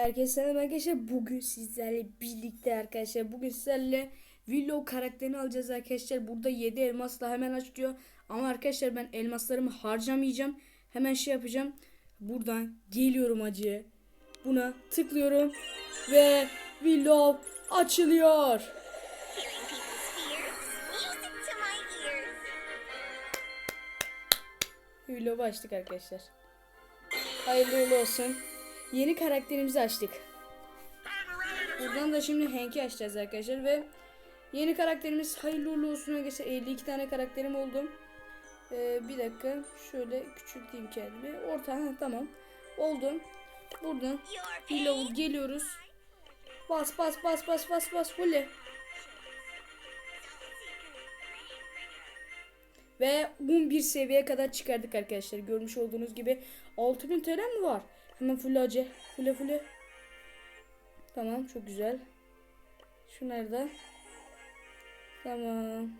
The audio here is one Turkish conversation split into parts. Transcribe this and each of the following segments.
Herkese selam arkadaşlar. Bugün sizlerle birlikte arkadaşlar. Bugün sizlerle Willow karakterini alacağız arkadaşlar. Burada 7 elmasla hemen açıyor. Ama arkadaşlar ben elmaslarımı harcamayacağım. Hemen şey yapacağım. Buradan geliyorum acıya. Buna tıklıyorum. Ve Willow açılıyor. Willow'u açtık arkadaşlar. Hayırlı olsun. Yeni karakterimizi açtık. Buradan da şimdi Hank'i açacağız arkadaşlar ve yeni karakterimiz hayırlı uğurlu olsun arkadaşlar. 52 tane karakterim oldu. Ee, bir dakika şöyle küçülteyim kendimi. Orta ha, tamam. Oldu. Buradan Willow'u geliyoruz. Bas bas bas bas bas bas fulle. Ve 11 seviyeye kadar çıkardık arkadaşlar. Görmüş olduğunuz gibi 6000 TL mi var? Hemen full acı. Fulle fulle. Tamam çok güzel. Şunları da. Tamam.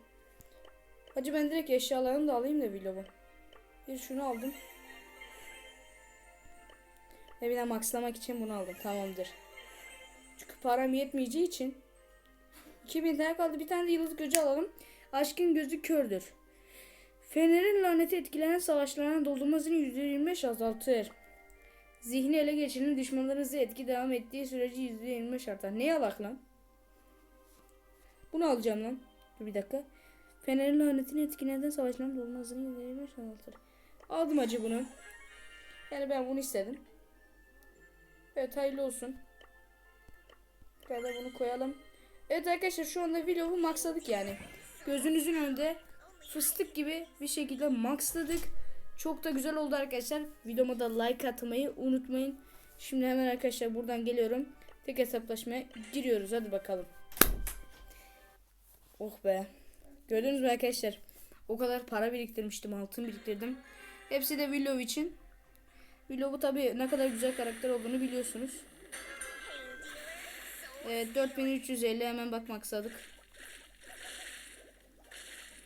Hacı ben direkt eşyalarımı da alayım da vlogu. Bir şunu aldım. Ve bir de maxlamak için bunu aldım. Tamamdır. Çünkü param yetmeyeceği için 2000 tane kaldı. Bir tane de yıldız gözü alalım. Aşkın gözü kördür. Fener'in laneti etkilenen savaşlarına doldurmasını %25 azaltır. Zihni ele geçiren düşmanlarınızı etki devam ettiği sürece %25 artar. Ne yalak lan? Bunu alacağım lan. Dur bir dakika. Fener'in lanetini etkilenen savaşlarına doldurmasını %25 azaltır. Aldım acı bunu. Yani ben bunu istedim. Evet hayırlı olsun. Şöyle bunu koyalım. Evet arkadaşlar şu anda videomu maxladık yani. Gözünüzün önünde fıstık gibi bir şekilde maxladık. Çok da güzel oldu arkadaşlar. Videoma da like atmayı unutmayın. Şimdi hemen arkadaşlar buradan geliyorum. Tek hesaplaşmaya giriyoruz. Hadi bakalım. Oh be. Gördünüz mü arkadaşlar? O kadar para biriktirmiştim. Altın biriktirdim. Hepsi de Willow için. Willow'u tabi ne kadar güzel karakter olduğunu biliyorsunuz. Evet 4350 hemen bakmak istedik.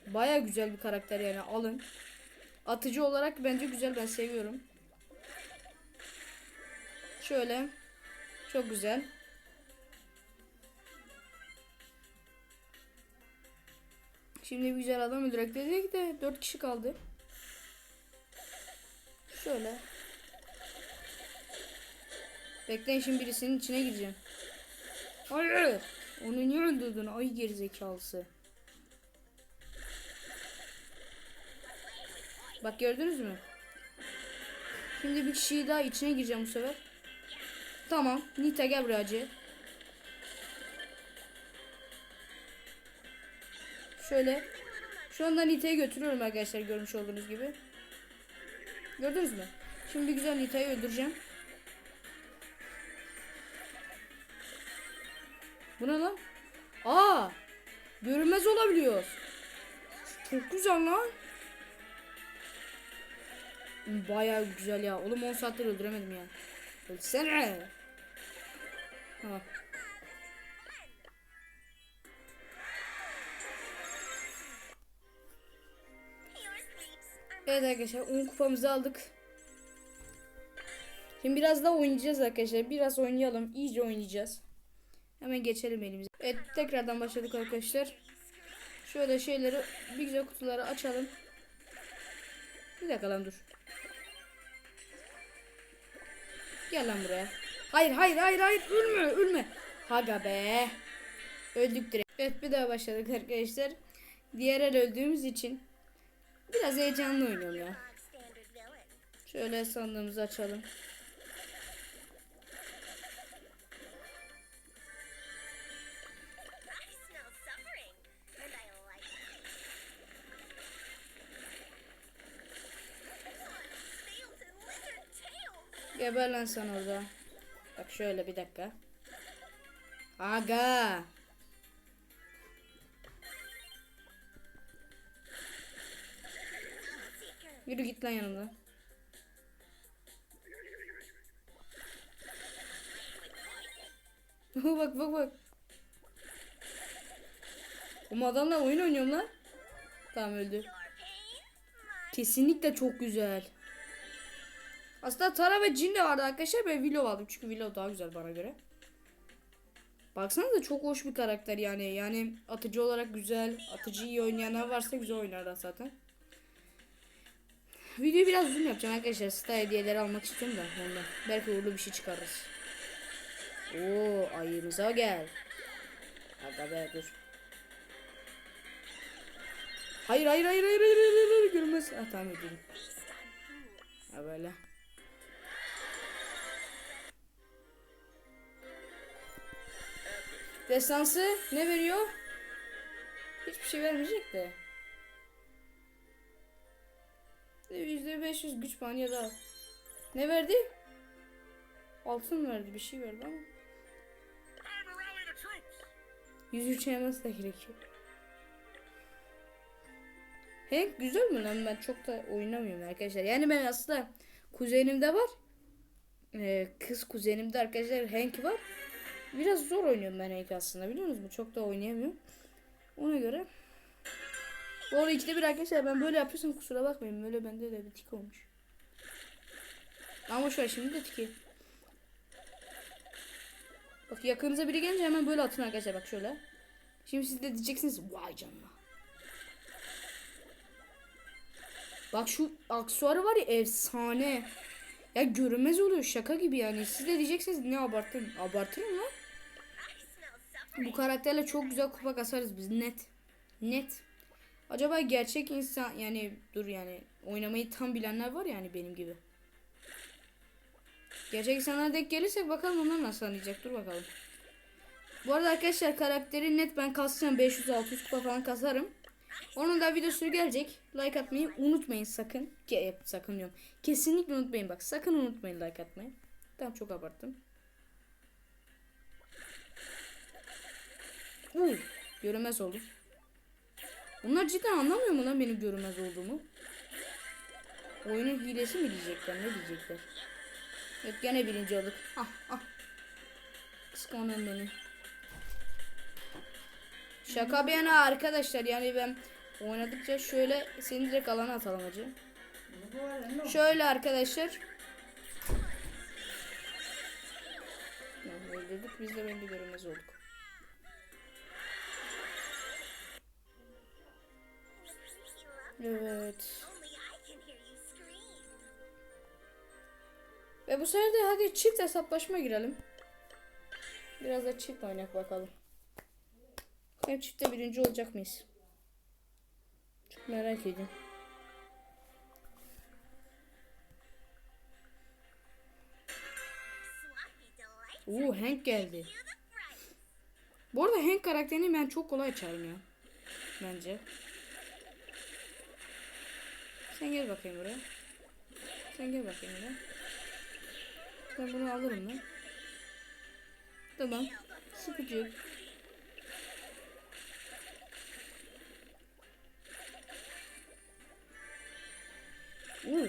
Baya güzel bir karakter yani alın. Atıcı olarak bence güzel ben seviyorum. Şöyle. Çok güzel. Şimdi bir güzel adam öldürek dedik de 4 kişi kaldı. Şöyle. Bekleyin şimdi birisinin içine gireceğim. Hayır. Onu niye öldürdün? Ay gerizekalısı. Bak gördünüz mü? Şimdi bir kişiyi daha içine gireceğim bu sefer. Tamam. Nita gel buraya acı. Şöyle. Şu anda Nita'yı götürüyorum arkadaşlar görmüş olduğunuz gibi. Gördünüz mü? Şimdi güzel Nita'yı öldüreceğim. Bu ne lan? Aa! Görünmez olabiliyoruz. Çok güzel lan. Bayağı güzel ya. Oğlum 10 saattir öldüremedim ya. Ölsene. Tamam. Evet arkadaşlar 10 kupamızı aldık. Şimdi biraz daha oynayacağız arkadaşlar. Biraz oynayalım. İyice oynayacağız. Hemen geçelim elimize. Evet tekrardan başladık arkadaşlar. Şöyle şeyleri bir güzel kutuları açalım. Bir dakika lan dur. Gel lan buraya. Hayır hayır hayır hayır ölme ölme. Haga be. Öldük direkt. Evet bir daha başladık arkadaşlar. Diğer el öldüğümüz için biraz heyecanlı oynuyorum ya. Şöyle sandığımızı açalım. Geber lan sen orada. Bak şöyle bir dakika. Aga. Yürü git lan yanımda. bak bak bak. Bu adamla oyun oynuyorum lan. Tamam öldü. Kesinlikle çok güzel. Aslında Tara ve Jin de vardı arkadaşlar. Ben Willow aldım. Çünkü Willow daha güzel bana göre. Baksanıza çok hoş bir karakter yani. Yani atıcı olarak güzel. Atıcı iyi oynayanlar varsa güzel oynarlar zaten. Videoyu biraz zoom yapacağım arkadaşlar. Star hediyeleri almak istiyorum da ondan. Belki uğurlu bir şey çıkarırız. Oo ayımıza gel. Aga be dur. Hayır hayır hayır hayır hayır hayır, hayır. görünmez. Ha tamam edeyim. Ha böyle. Destansı ne veriyor? Hiçbir şey vermeyecek de. Yüzde 500 güç puanı ya da ne verdi? Altın verdi bir şey verdi ama. 103 yemesi de gerekiyor. Hank güzel mi lan ben çok da oynamıyorum arkadaşlar. Yani ben aslında kuzenimde var. Ee, kız kuzenimde arkadaşlar Hank var. Biraz zor oynuyorum ben Hank aslında biliyor musunuz? Çok da oynayamıyorum. Ona göre. Bu arada ikide bir arkadaşlar ben böyle yapıyorsam kusura bakmayın. Böyle bende de bir tik olmuş. Ama şu an şimdi de tiki. Bak yakınıza biri gelince hemen böyle atın arkadaşlar bak şöyle. Şimdi siz de diyeceksiniz vay canına. Bak şu aksuarı var ya efsane. Ya görünmez oluyor şaka gibi yani. Siz de diyeceksiniz ne abarttın. Abartırım lan. Bu karakterle çok güzel kupa kasarız biz net. Net. Acaba gerçek insan yani dur yani oynamayı tam bilenler var yani benim gibi. Gerçek insanlara denk gelirsek bakalım onlar nasıl anlayacak dur bakalım. Bu arada arkadaşlar karakteri net ben kasacağım 500-600 kupa falan kasarım. Onun da videosu gelecek. Like atmayı unutmayın sakın. Ke sakın diyorum. Kesinlikle unutmayın bak. Sakın unutmayın like atmayı. Tamam çok abarttım. Uy, görünmez oldum. Bunlar cidden anlamıyor mu lan benim görünmez olduğumu? Oyunun hilesi mi diyecekler ne diyecekler? Yok gene birinci olduk. Ah ah. Kıskanan beni. Şaka bir yana arkadaşlar yani ben oynadıkça şöyle seni direkt alana atalım hacı. Şöyle arkadaşlar. Öldürdük biz de belli görünmez olduk. Evet. Ve bu sefer de hadi çift hesaplaşma girelim. Biraz da çift oynak bakalım. Hem çiftte birinci olacak mıyız? Çok merak ediyorum. Oo Hank geldi. Bu arada Hank karakterini ben çok kolay açarım ya. Bence. Sen gel bakayım buraya. Sen gel bakayım buraya. Ben bunu alırım ben. Tamam. Sıkıcı. Oo. Your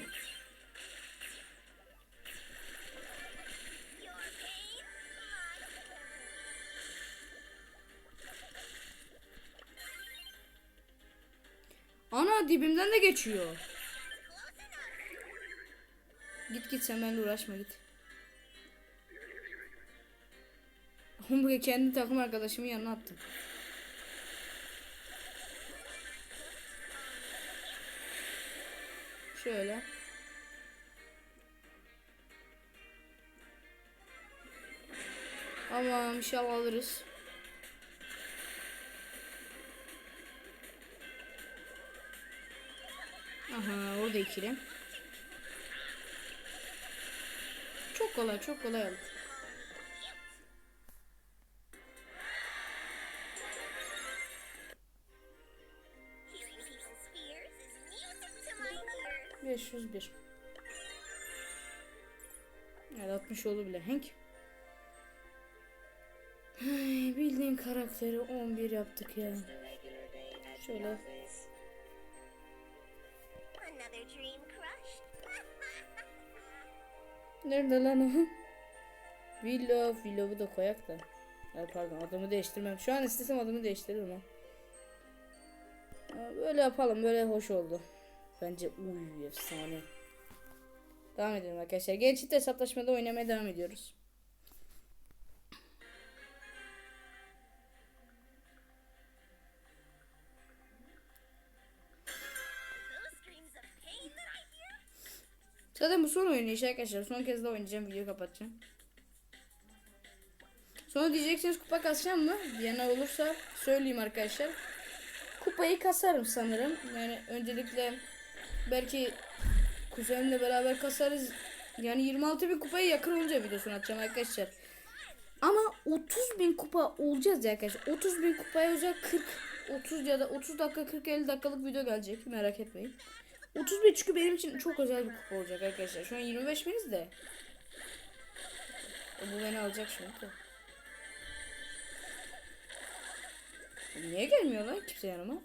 pain, my Ana dibimden de geçiyor. Git git sen benimle uğraşma git. Oğlum kendi takım arkadaşımın yanına attım. Şöyle. Ama inşallah alırız. Aha orada ikili. Kolay çok kolay to my ears. 501. Evet 60 oldu bile. Hank. Ay, bildiğin karakteri 11 yaptık ya. Şöyle. Nerede lan o? Willow. Willow'u da koyak da. Ay pardon adımı değiştirmem. Şu an istesem adımı değiştiririm ha. Böyle yapalım. Böyle hoş oldu. Bence uy efsane. Devam edelim arkadaşlar. Çift hesaplaşmada oynamaya devam ediyoruz. Zaten bu son oynayış arkadaşlar. Son kez de oynayacağım. Videoyu kapatacağım. Sonra diyeceksiniz kupa kasacağım mı? Diyenler olursa söyleyeyim arkadaşlar. Kupayı kasarım sanırım. Yani öncelikle belki kuzenimle beraber kasarız. Yani 26 bin kupaya yakın olunca videosunu atacağım arkadaşlar. Ama 30 bin kupa olacağız ya arkadaşlar. 30 bin kupaya özel 40 30 ya da 30 dakika 40-50 dakikalık video gelecek. Merak etmeyin. 30 bin çünkü benim için çok özel bir kupa olacak arkadaşlar. Şu an 25 biniz de. E, Bu beni alacak şimdi. Niye gelmiyor lan kimse yanıma?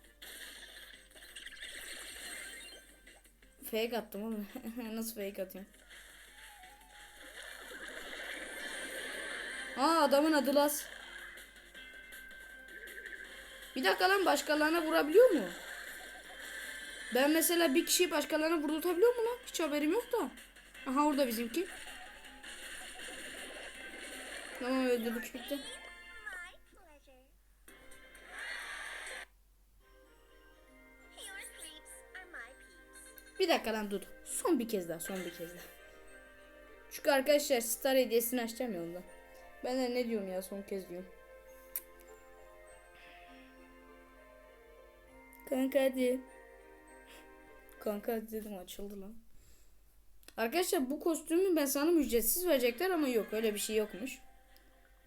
Fake attım oğlum. Nasıl fake atıyorum? Aa adamın adı Las. Bir dakika lan başkalarına vurabiliyor mu? Ben mesela bir kişiyi başkalarına vurdurtabiliyor mu lan? Hiç haberim yok da. Aha orada bizimki. Tamam öldürdük bitti. Bir dakika lan dur. Son bir kez daha son bir kez daha. Çünkü arkadaşlar star hediyesini açacağım ya ondan. Ben de ne diyorum ya son kez diyorum. Kanka hadi. Kanka dedim açıldı lan. Arkadaşlar bu kostümü ben sana ücretsiz verecekler ama yok öyle bir şey yokmuş.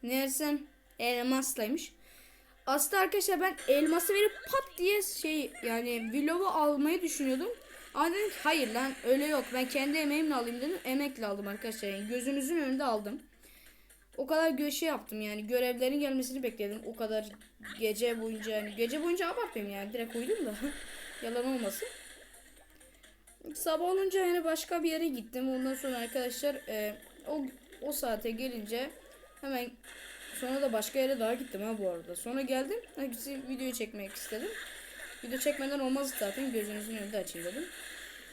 Meğersem elmaslaymış. Aslında arkadaşlar ben elması verip pat diye şey yani vlogu almayı düşünüyordum. Ama dedim ki hayır lan öyle yok. Ben kendi emeğimle alayım dedim. Emekle aldım arkadaşlar. Yani gözünüzün önünde aldım. O kadar gö şey yaptım yani görevlerin gelmesini bekledim. O kadar gece boyunca yani gece boyunca abartmayayım yani direkt uyudum da yalan olmasın. Sabah olunca yani başka bir yere gittim. Ondan sonra arkadaşlar e, o o saate gelince hemen sonra da başka yere daha gittim ha bu arada. Sonra geldim. Hepsi videoyu çekmek istedim. Video çekmeden olmaz zaten gözünüzün önünde açayım dedim.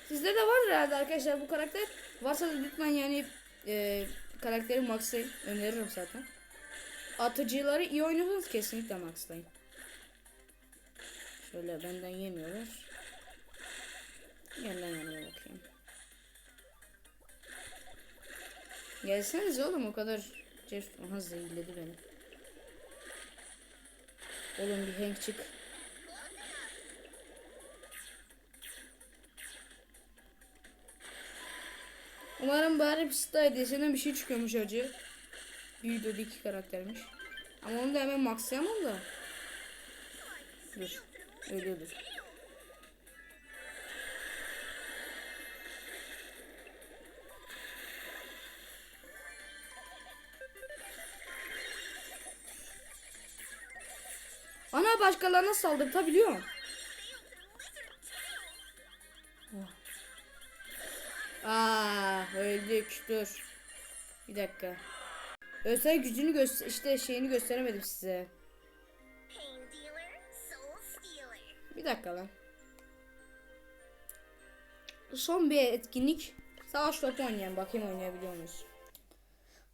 Sizde de var herhalde arkadaşlar bu karakter. Varsa da lütfen yani e, karakteri maxlayın. Öneririm zaten. Atıcıları iyi oynuyorsanız kesinlikle maxlayın. Şöyle benden yemiyorlar. Gel lan yanıma bakayım. Gelseniz oğlum o kadar Jeff aha zehirledi beni. Oğlum bir Hank çık. Umarım bari bir Star hediyesinden bir şey çıkıyormuş acı. Videoda iki karaktermiş. Ama onu da hemen maxlayamam da. Dur. Öyle başkalarına saldırtabiliyor. Aa öldük dur. Bir dakika. Özel gücünü göster işte şeyini gösteremedim size. Bir dakika lan. Son bir etkinlik. Savaş topu oynayalım. Bakayım oynayabiliyor muyuz?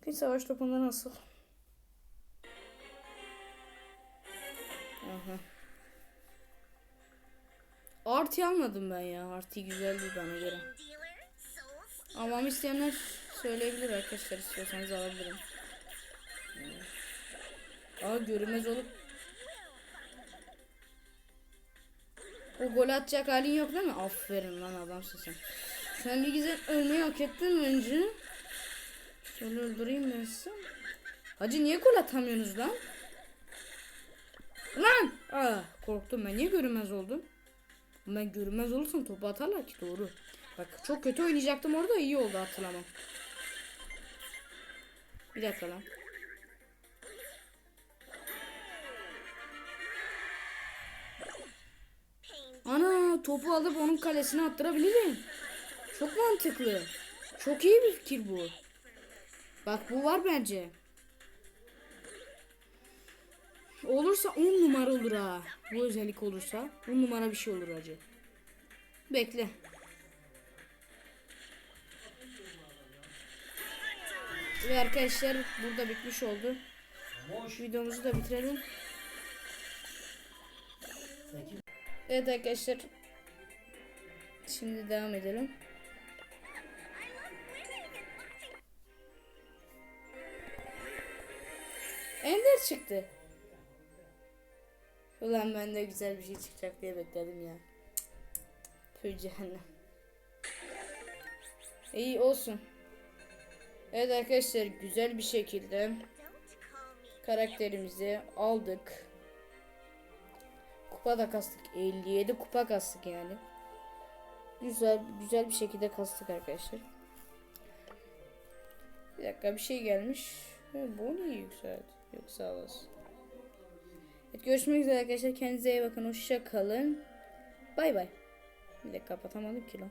Bir savaş topunda nasıl? Aha. Artı almadım ben ya. Artı güzeldi bana göre. Pain dealer, soul stealer. Almam isteyenler söyleyebilir arkadaşlar istiyorsanız alabilirim. Aa görünmez olup O gol atacak halin yok değil mi? Aferin lan adamsın sen. Sen bir güzel ölmeyi hak ettin önce. Şöyle öldüreyim ben sizi. Hacı niye gol atamıyorsunuz lan? Lan! Aa, korktum ben. Niye görünmez oldum? Ben görünmez olursam topu atarlar ki doğru. Bak çok kötü oynayacaktım orada iyi oldu hatırlamam. Bir dakika lan. Ana topu alıp onun kalesine attırabilirim. Çok mantıklı. Çok iyi bir fikir bu. Bak bu var bence. Olursa 10 numara olur ha. Bu özellik olursa 10 numara bir şey olur acı. Bekle. Ve arkadaşlar burada bitmiş oldu. Videomuzu da bitirelim. Evet arkadaşlar. Şimdi devam edelim. Ender çıktı. Ulan ben de güzel bir şey çıkacak diye bekledim ya. Tüh cehennem. İyi olsun. Evet arkadaşlar güzel bir şekilde karakterimizi aldık. Kupa da kastık. 57 kupa kastık yani. Güzel güzel bir şekilde kastık arkadaşlar. Bir dakika bir şey gelmiş. Bu niye yükseldi? Yok sağ olasın. Evet, görüşmek üzere arkadaşlar. Kendinize iyi bakın. Hoşça kalın. Bay bay. Bir de kapatamadım ki lan.